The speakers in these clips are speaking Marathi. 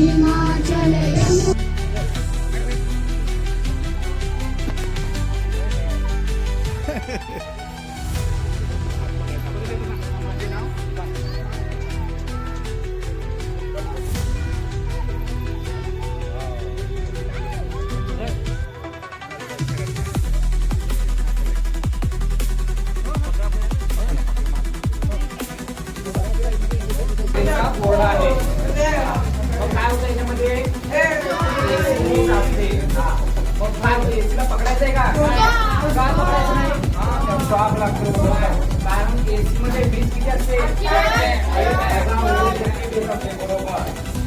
ഹിമാചലയം. पकडायचंय का का पकडायचं नाही शॉक लागतो कारण एसी मध्ये वीज किती असते बरोबर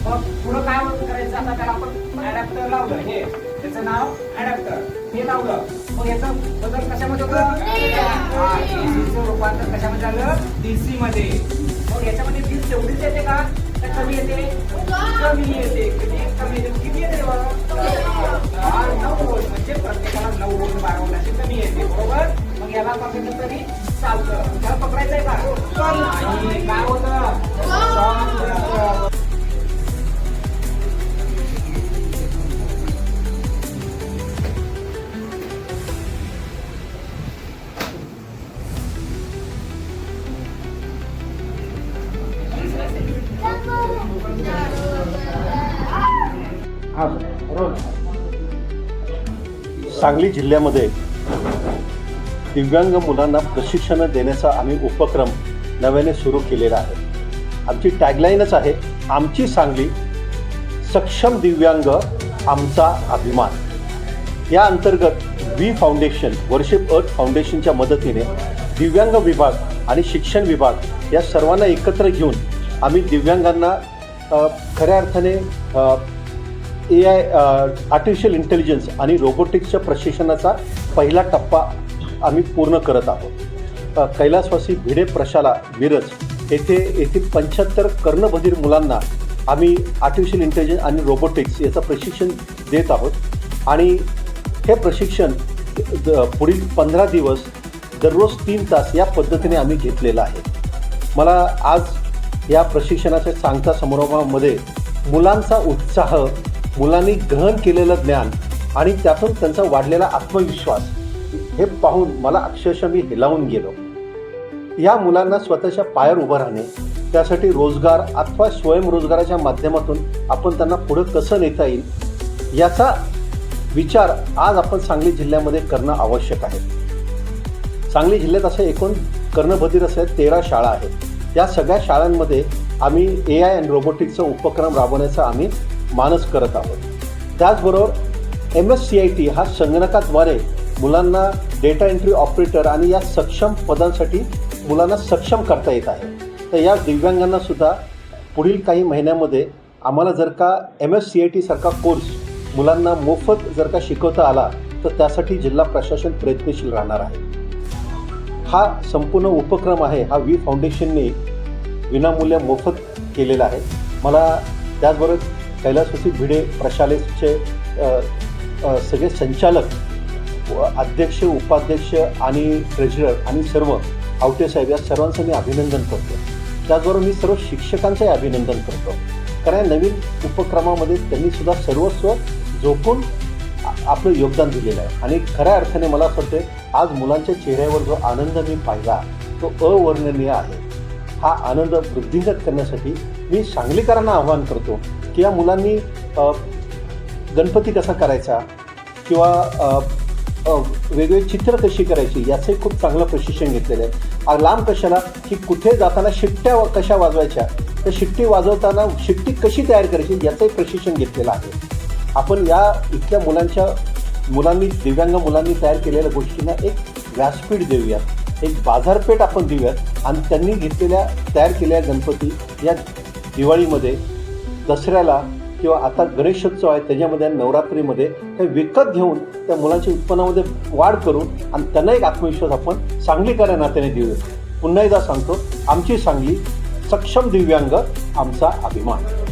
मग पुढं काय करायचं आता त्याला आपण अडॅप्टर लावलं हे त्याचं नाव अडॅप्टर हे लावलं मग याचं बदल कशामध्ये होतं हा एसीचं रूपांतर कशामध्ये झालं डीसी मध्ये मग याच्यामध्ये वीज तेवढीच येते का का कमी येते कमी येते प्रत्येकाला नऊ व्होल्ट बारा व्होल्ट अशी कमी येते बरोबर मग याला पकडलं तरी चालतं त्याला पकडायचंय का नाही काय होतं Shock बसतं. हा, बरोबर. सांगली जिल्ह्यामध्ये दिव्यांग मुलांना प्रशिक्षण देण्याचा आम्ही उपक्रम नव्याने सुरू केलेला आहे. आमची टॅगलाईनच आहे आमची सांगली सक्षम दिव्यांग आमचा अभिमान. या अंतर्गत वी फाउंडेशन वर्शिप अर्थ फाउंडेशनच्या मदतीने दिव्यांग विभाग आणि शिक्षण विभाग या सर्वांना एकत्र घेऊन आम्ही दिव्यांगांना खऱ्या अर्थाने ए आय आर्टिफिशियल इंटेलिजन्स आणि रोबोटिक्सच्या प्रशिक्षणाचा पहिला टप्पा आम्ही पूर्ण करत आहोत. कैलासवासी भिडे प्रशाला मिरज येथे येथील पंच्याहत्तर कर्णबधीर मुलांना आम्ही आर्टिफिशियल इंटेलिजन्स आणि रोबोटिक्स याचं प्रशिक्षण देत आहोत. आणि हे प्रशिक्षण द- पुढील पंधरा दिवस दररोज तीन तास या पद्धतीने आम्ही घेतलेलं आहे. मला आज या प्रशिक्षणाच्या सांगता समारंभामध्ये मुलांचा उत्साह मुलांनी ग्रहण केलेलं ज्ञान आणि त्यातून त्यांचा वाढलेला आत्मविश्वास हे पाहून मला अक्षरशः मी हिलावून गेलो. या मुलांना स्वतःच्या पायावर उभं राहणे त्यासाठी रोजगार अथवा स्वयंरोजगाराच्या माध्यमातून आपण त्यांना पुढं कसं नेता येईल याचा विचार आज आपण सांगली जिल्ह्यामध्ये करणं आवश्यक आहे. सांगली जिल्ह्यात असे एकूण कर्णभदीर असे तेरा शाळा आहेत. या सगळ्या शाळांमध्ये आम्ही ए आय अँड रोबोटिक्सचा उपक्रम राबवण्याचा आम्ही मानस करत आहोत. त्याचबरोबर M S C I T हा संगणकाद्वारे मुलांना डेटा एंट्री ऑपरेटर आणि या सक्षम पदांसाठी मुलांना सक्षम करता येत आहे. तर या दिव्यांगांना सुद्धा पुढील काही महिन्यामध्ये आम्हाला जर का एम एस सी आय टीसारखा कोर्स मुलांना मोफत जर का शिकवता आला तर त्यासाठी जिल्हा प्रशासन प्रयत्नशील राहणार आहे. हा संपूर्ण उपक्रम आहे हा वी फाउंडेशनने विनामूल्य मोफत केलेला आहे. मला त्याचबरोबर कैलासवासी भिडे प्रशालेचे सगळे संचालक अध्यक्ष उपाध्यक्ष आणि ट्रेझरर आणि सर्व आवटे साहेब या सर्वांचं मी अभिनंदन करतो. त्याचबरोबर मी सर्व शिक्षकांचंही अभिनंदन करतो. कारण या नवीन उपक्रमामध्ये त्यांनी सुद्धा सर्वस्व झोपून आपलं योगदान दिलेलं आहे. आणि खऱ्या अर्थाने मला असं वाटतं आज मुलांच्या चेहऱ्यावर जो आनंद मी पाहिला तो अवर्णनीय आहे. हा आनंद वृद्धिंगत करण्यासाठी मी सांगलीकरांना आवाहन करतो की या मुलांनी गणपती कसा करायचा किंवा वेगवेगळी चित्र कशी करायची याचंही खूप चांगलं प्रशिक्षण घेतलेलं आहे. लांब कशाला? की कुठे जाताना शिट्ट्या कशा वाजवायच्या? तर शिट्टी वाजवताना शिट्टी कशी तयार करायची याचंही प्रशिक्षण घेतलेलं आहे. आपण या इथल्या मुलांच्या मुलांनी दिव्यांग मुलांनी तयार केलेल्या गोष्टींना एक व्यासपीठ देऊयात. एक बाजारपेठ आपण देऊयात. आणि त्यांनी घेतलेल्या तयार केलेल्या गणपती या दिवाळीमध्ये दसऱ्याला किंवा आता गणेशोत्सव आहे त्याच्यामध्ये नवरात्रीमध्ये ते विकत घेऊन त्या मुलांच्या उत्पन्नामध्ये वाढ करून आणि त्यांना एक आत्मविश्वास आपण सांगलीकऱ्या नात्याने देऊया. पुन्हा एकदा सांगतो आमची सांगली सक्षम दिव्यांग आमचा अभिमान.